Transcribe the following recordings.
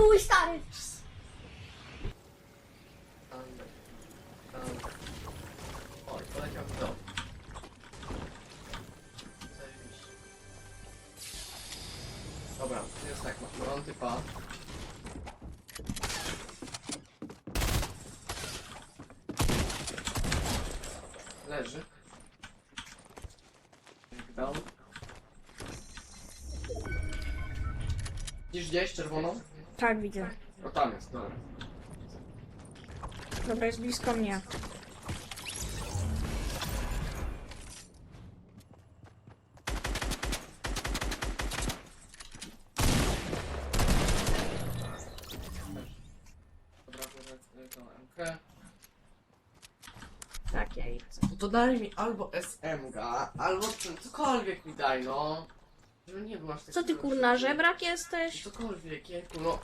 twój stary. Oj, poleciał w dół. Zajebiście. Dobra, jest tak, ma- mam typa. Leży. Down. Widzisz gdzieś czerwoną? Tak, widzę. O tam jest, dobra. Dobra, jest blisko mnie. Dobra, biorę tą MK. Tak, ja chcę. To daj mi albo SMG, albo c- cokolwiek mi daj, no. Żeby nie był aż taki Co ty kurna, żebrak jesteś? Cokolwiek, jejku, no.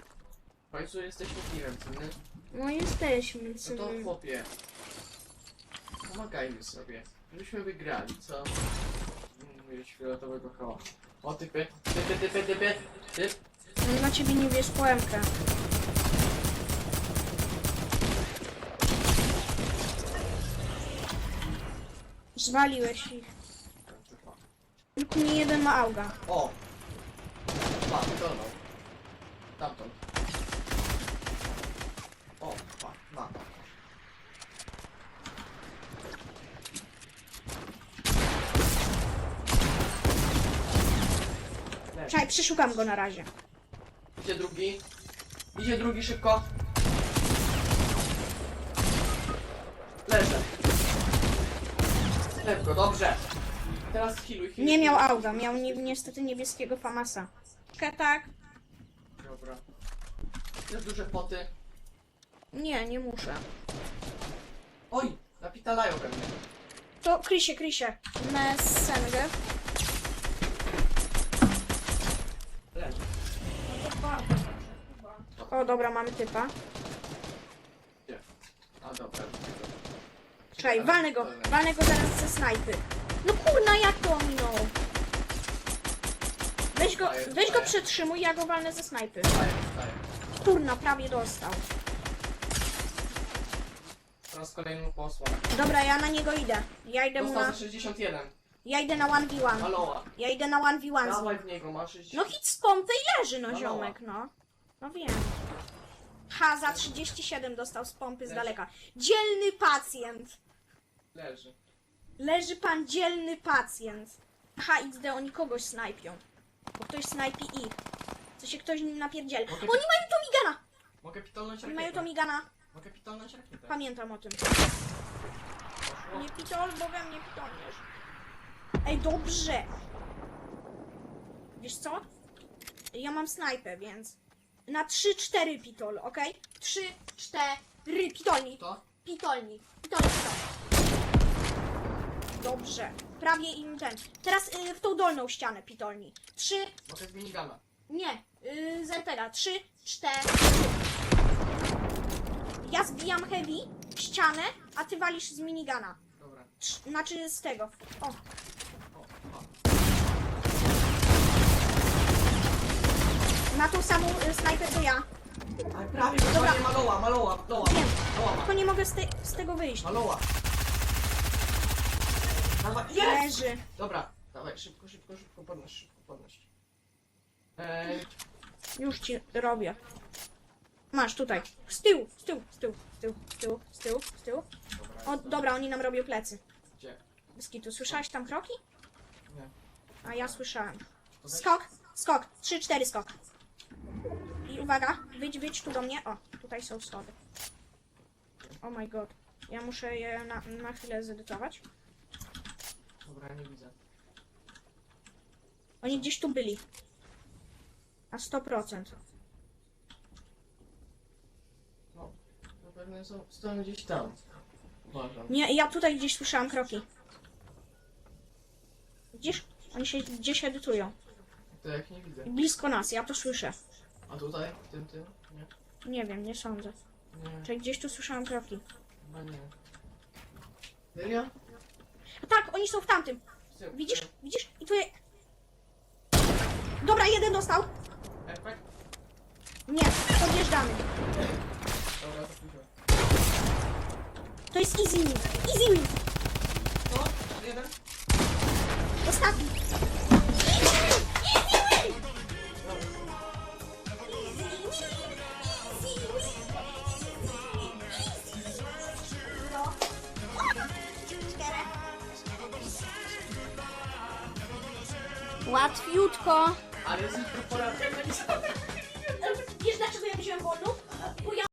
W końcu jesteśmy tirem, co nie? No jesteśmy, No co to chłopie. Pomagajmy sobie. Żebyśmy wygrali, co? Mieć fioletowego koła. O typy, typy, typy, typy, typ. Mam na ciebie niebieską MK. Zwaliłeś ich. Tylko nie jeden ma auga. O! Pa, wykonał. Tamtąd. O, pa, ma. Czekaj, przeszukam go na razie. Idzie drugi. Idzie drugi szybko. Leżę. Szybko, dobrze. Teraz healuj, healuj. Nie miał auga, miał ni niestety niebieskiego famasa. Czekaj, tak. Dobra. Jest duże poty. Nie, nie muszę. Oj, napitalają we mnie. To Krysie, Krysie. Messengę. Leży. O, dobra, mamy typa. Gdzie? A dobra. Czekaj, walnę go, walnę go zaraz ze snajpy. No kurna, jak to ominął? Weź go, weź go przetrzymuj, ja go walnę ze snajpy. Wstaję, wstaję. Kurna, prawie dostał. Teraz kolejny posła. Dobra, ja na niego idę. Ja idę mu Dostał na... za 61. Ja idę na 1v1. Maloła. Ja idę na 1v1. Dawaj w niego, ma 60. No hit z pompy i leży, no ziomek, no. No wiem. Ha, za 37 dostał z pompy z Leży. daleka. Dzielny pacjent. Leży. Leży pan dzielny pacjent. Aha, XD, oni kogoś snajpią. Bo ktoś snajpi ich. Co się ktoś nim napierdzieli. Okej. Oni mają Tomigana! Mogę pitolnąć Oni mają rakietę. Tomigana. Mogę pitolnąć rakietę. Pamiętam o tym. Poszło. Nie pitol, bo we mnie pitolniesz. Ej, dobrze. Wiesz co? Ja mam snajpę, więc na 3-4 pitol, ok? 3, 4, pitolnik. To? Pitolnik. Pitolnik, pitolnik. Dobrze. Prawie im ten. Teraz y, w tą dolną ścianę pitolni. 3, Mogę z minigana. nie, y, z RPGa. 3, 4. Ja zbijam heavy, ścianę, a ty walisz z minigana. Dobra. Trz- Znaczy z tego. O, na tą samą y, snajper to ja. Ale prawie, Dobra. dokładnie maloła, maloła. Wiem. Maloła ma. Tylko nie mogę z, te, z tego wyjść. Maloła. Dawaj, jest! Leży. Dobra, dawaj, szybko, szybko, szybko, podnoś, szybko, podnoś. Ej, Już ci robię. Masz tutaj. Z tyłu, z tyłu, z tyłu, z tyłu, z tyłu, z tyłu, z tyłu. dobra. O, dobra, oni nam robią plecy. Gdzie? Biskitu, słyszałeś tam kroki? Nie. A ja słyszałem. To weź- Skok, skok, 3-4 skok. I uwaga, wyjdź, wyjdź tu do mnie. O, tutaj są schody. Oh my god. Ja muszę je na, na chwilę zedytować. Dobra, nie widzę. Oni gdzieś tu byli. Na 100%. No, na pewno są, stoją gdzieś tam. Uważam. Nie, ja tutaj gdzieś słyszałam kroki. Widzisz? Oni się gdzieś edytują. To jak nie widzę. Blisko nas, ja to słyszę. A tutaj? W tym, tym? Nie. Nie wiem, nie sądzę. Nie, Czy gdzieś tu słyszałam kroki. chyba nie. Serio? Tak, oni są w tamtym. Widzisz? Widzisz? I tu je... Dobra, jeden dostał. Efekt? Nie, podjeżdżamy. Dobra, to. To jest easy win. Easy win. No, jeden. Ostatni. Łatwiutko. Ale jest.